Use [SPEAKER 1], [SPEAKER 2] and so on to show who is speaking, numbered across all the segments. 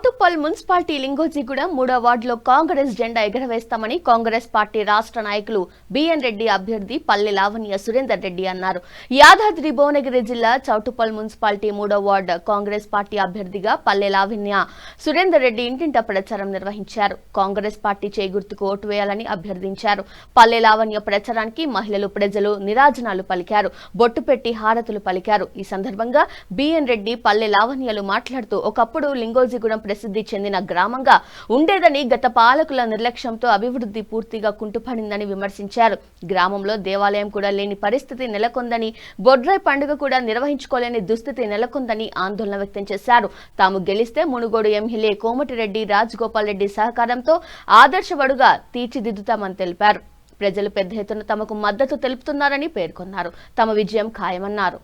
[SPEAKER 1] Choutuppal municipality Lingojiguda మూడో వార్డులో కాంగ్రెస్ జెండా ఎగరవేస్తామని కాంగ్రెస్ పార్టీ రాష్ట్ర నాయకులు బిఎన్ రెడ్డి అభ్యర్థి పల్లె లావణ్య సురేందర్ రెడ్డి అన్నారు. యాదాద్రి భువనగిరి జిల్లా చౌటుప్పల్ మున్సిపాలిటీ మూడో వార్డు కాంగ్రెస్ పార్టీ అభ్యర్థిగా పల్లె లావణ్య సురేందర్ రెడ్డి ఇంటింట ప్రచారం నిర్వహించారు. కాంగ్రెస్ పార్టీ చేగుర్తుకు ఓటు వేయాలని అభ్యర్థించారు. పల్లె లావణ్య ప్రచారానికి మహిళలు ప్రజలు నిరాజనాలు పలికారు. బొట్టు పెట్టి హారతులు పలికారు. ఈ సందర్భంగా బిఎన్ రెడ్డి పల్లె లావణ్యలు మాట్లాడుతూ ఒకప్పుడు లింగోజిగూడెం ప్రసిద్ధి చెందిన గ్రామంగా ఉండేదని గత పాలకుల నిర్లక్ష్యంతో అభివృద్ధి పూర్తిగా కుంటుపడిందని విమర్శించారు. గ్రామంలో దేవాలయం కూడా లేని పరిస్థితి నెలకొందని బొడ్రాయ్ పండుగ కూడా నిర్వహించుకోలేని దుస్థితి నెలకొందని ఆందోళన వ్యక్తం చేశారు. తాము గెలిస్తే మునుగోడు ఎమ్మెల్యే కోమటిరెడ్డి రాజగోపాల్ రెడ్డి సహకారంతో ఆదర్శవడుగా తీర్చిదిద్దుతామని తెలిపారు. ప్రజలు పెద్ద ఎత్తున తమకు మద్దతు తెలుపుతున్నారని పేర్కొన్నారు. తమ విజయం ఖాయమన్నారు.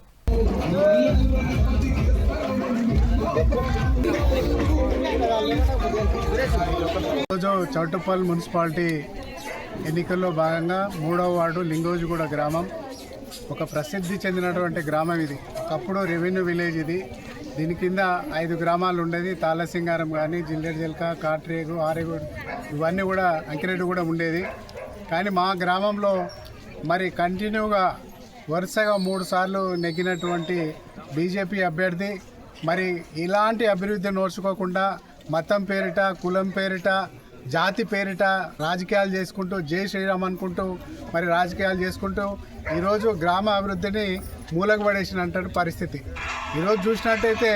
[SPEAKER 2] ఈరోజు చౌటుప్పల్ మున్సిపాలిటీ ఎన్నికల్లో భాగంగా మూడవ వార్డు లింగోజిగూడ గ్రామం. ఒక ప్రసిద్ధి చెందినటువంటి గ్రామం ఇది. ఒకప్పుడు రెవెన్యూ విలేజ్ ఇది. దీని కింద ఐదు గ్రామాలు ఉండేది. తాళసింగారం కానీ జిల్లెడ్ జిల్క కాట్రేగు ఆరేగూడు ఇవన్నీ కూడా అంకిరెడ్డి కూడా ఉండేది. కానీ మా గ్రామంలో మరి కంటిన్యూగా వరుసగా మూడు సార్లు నెగ్గినటువంటి బీజేపీ అభ్యర్థి మరి ఇలాంటి అభివృద్ధి నోచుకోకుండా మతం పేరిట కులం పేరిట జాతి పేరిట రాజకీయాలు చేసుకుంటూ జై శ్రీరామ్ అనుకుంటూ మరి రాజకీయాలు చేసుకుంటూ ఈరోజు గ్రామ అభివృద్ధిని మూలకు పడేసినటువంటి పరిస్థితి. ఈరోజు చూసినట్టయితే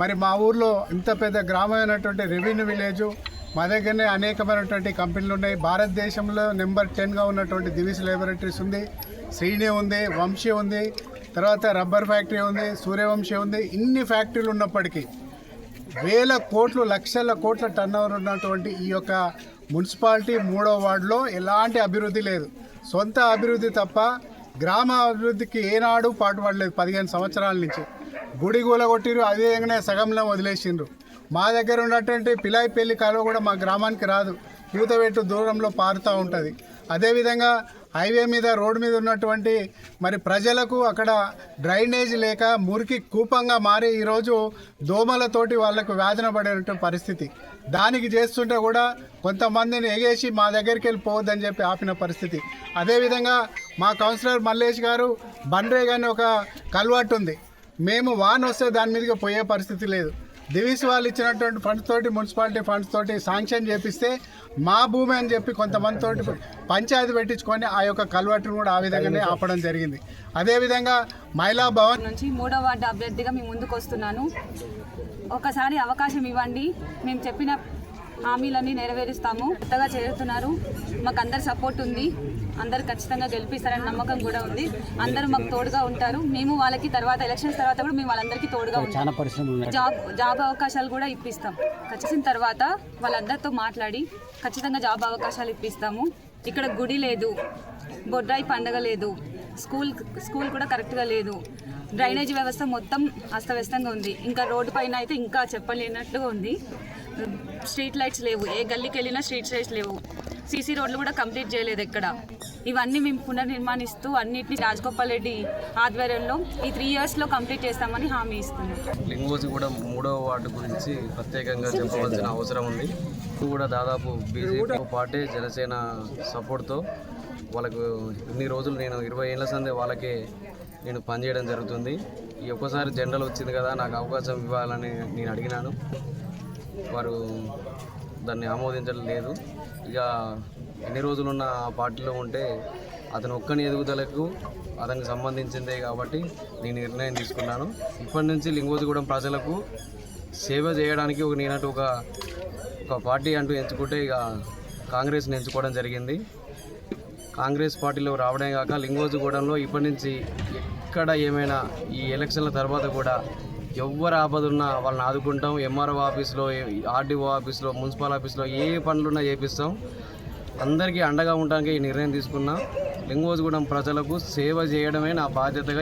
[SPEAKER 2] మరి మా ఊర్లో ఇంత పెద్ద గ్రామమైనటువంటి రెవెన్యూ విలేజు మా దగ్గరనే అనేకమైనటువంటి కంపెనీలు ఉన్నాయి. భారతదేశంలో నెంబర్ టెన్గా ఉన్నటువంటి దివిస్ లేబొరేటరీస్ ఉంది శ్రీనే ఉంది వంశీ ఉంది తర్వాత రబ్బర్ ఫ్యాక్టరీ ఉంది సూర్యవంశీ ఉంది ఇన్ని ఫ్యాక్టరీలు ఉన్నప్పటికీ వేల కోట్లు లక్షల కోట్ల టర్న్ ఓవర్ ఉన్నటువంటి ఈ యొక్క మున్సిపాలిటీ మూడో వార్డులో ఎలాంటి అభివృద్ధి లేదు. సొంత అభివృద్ధి తప్ప గ్రామ అభివృద్ధికి ఏనాడు పాటుపడలేదు పదిహేను సంవత్సరాల నుంచి. గుడి కూలగొట్టిరు అదేవిధంగానే సగంలో వదిలేసిండ్రు. మా దగ్గర ఉన్నటువంటి పిలాయి పెళ్ళి కాలువ కూడా మా గ్రామానికి రాదు. కూతవెట్టు దూరంలో పారుతూ ఉంటుంది. అదేవిధంగా హైవే మీద రోడ్డు మీద ఉన్నటువంటి మరి ప్రజలకు అక్కడ డ్రైనేజ్ లేక మురికి కూపంగా మారి ఈరోజు దోమలతోటి వాళ్ళకు వేదన పడేటువంటి పరిస్థితి. దానికి చేస్తుంటే కూడా కొంతమందిని ఎగేసి మా దగ్గరికి వెళ్ళి పోవద్దని చెప్పి ఆపిన పరిస్థితి. అదేవిధంగా మా కౌన్సిలర్ మల్లేష్ గారు బండ్రే అని ఒక కల్వాట్ ఉంది. మేము వాన్ వస్తే దాని మీదకి పోయే పరిస్థితి లేదు. దివీస్ వాళ్ళు ఇచ్చినటువంటి ఫండ్స్ తోటి మున్సిపాలిటీ ఫండ్స్ తోటి శాంక్షన్ చేపిస్తే మా భూమి అని చెప్పి కొంతమంది తోటి పంచాయతీ పెట్టించుకొని ఆ యొక్క కల్వర్టును కూడా ఆ విధంగానే ఆపడం జరిగింది. అదేవిధంగా మహిళా భవన్
[SPEAKER 3] నుంచి మూడో వార్డు అభ్యర్థిగా మేము ముందుకు వస్తున్నాను ఒకసారి అవకాశం ఇవ్వండి. మేము చెప్పిన హామీలన్నీ నెరవేరుస్తాము. కొత్తగా చేరుతున్నారు. మాకు అందరి సపోర్ట్ ఉంది. అందరు ఖచ్చితంగా గెలిపిస్తారని నమ్మకం కూడా ఉంది. అందరూ మాకు తోడుగా ఉంటారు. మేము వాళ్ళకి తర్వాత ఎలక్షన్స్ తర్వాత కూడా మేము వాళ్ళందరికీ తోడుగా ఉంటాం. జాబ్ జాబ్ అవకాశాలు కూడా ఇప్పిస్తాం. వచ్చిన తర్వాత వాళ్ళందరితో మాట్లాడి ఖచ్చితంగా జాబ్ అవకాశాలు ఇప్పిస్తాము. ఇక్కడ గుడి లేదు. బొడ్రాయి పండగ లేదు. స్కూల్ స్కూల్ కూడా కరెక్ట్గా లేదు. డ్రైనేజ్ వ్యవస్థ మొత్తం అస్తవ్యస్తంగా ఉంది. ఇంకా రోడ్డు పైన అయితే ఇంకా చెప్పలేనట్టుగా ఉంది. స్ట్రీట్ లైట్స్ లేవు. ఏ గల్లీకి వెళ్ళినా స్ట్రీట్ లైట్స్ లేవు. సీసీ రోడ్లు కూడా కంప్లీట్ చేయలేదు ఎక్కడ. ఇవన్నీ మేము పునర్నిర్మాణిస్తూ అన్నిటిని రాజగోపాల్ రెడ్డి ఆధ్వర్యంలో ఈ త్రీ ఇయర్స్లో కంప్లీట్ చేస్తామని హామీ ఇస్తున్నాం.
[SPEAKER 4] లింగోజి కూడా మూడవ వార్డు గురించి ప్రత్యేకంగా చెప్పవలసిన అవసరం ఉంది. కూడా దాదాపు బీజేపీ పార్టీ జనసేన సపోర్ట్తో వాళ్ళకు ఇన్ని రోజులు నేను ఇరవై ఏళ్ళ సందే వాళ్ళకే నేను పనిచేయడం జరుగుతుంది. ఈ ఒక్కసారి జనరల్ వచ్చింది కదా నాకు అవకాశం ఇవ్వాలని నేను అడిగినాను. వారు దాన్ని ఆమోదించడం లేదు. ఇక ఎన్ని రోజులున్న ఆ పార్టీలో ఉంటే అతను ఒక్కని ఎదుగుదలకు అతనికి సంబంధించిందే కాబట్టి నేను నిర్ణయం తీసుకున్నాను. ఇప్పటి నుంచి లింగోజిగూడెం ప్రజలకు సేవ చేయడానికి ఒక నేనట్టు ఒక ఒక పార్టీ అంటూ ఎంచుకుంటే ఇక కాంగ్రెస్ని ఎంచుకోవడం జరిగింది. కాంగ్రెస్ పార్టీలో రావడమే కాక లింగోజిగూడెంలో ఇప్పటి నుంచి ఎక్కడ ఏమైనా ఈ ఎలక్షన్ల తర్వాత కూడా ఎవ్వరు ఆపదున్నా వాళ్ళని ఆదుకుంటాం. ఎంఆర్ఓ ఆఫీస్లో ఆర్డీఓ ఆఫీస్లో మున్సిపల్ ఆఫీస్లో ఏ పనులున్నా చేపిస్తాం. అందరికీ అండగా ఉండడానికి ఈ నిర్ణయం తీసుకున్నా. లింగోజిగూడెం ప్రజలకు సేవ చేయడమే నా బాధ్యతగా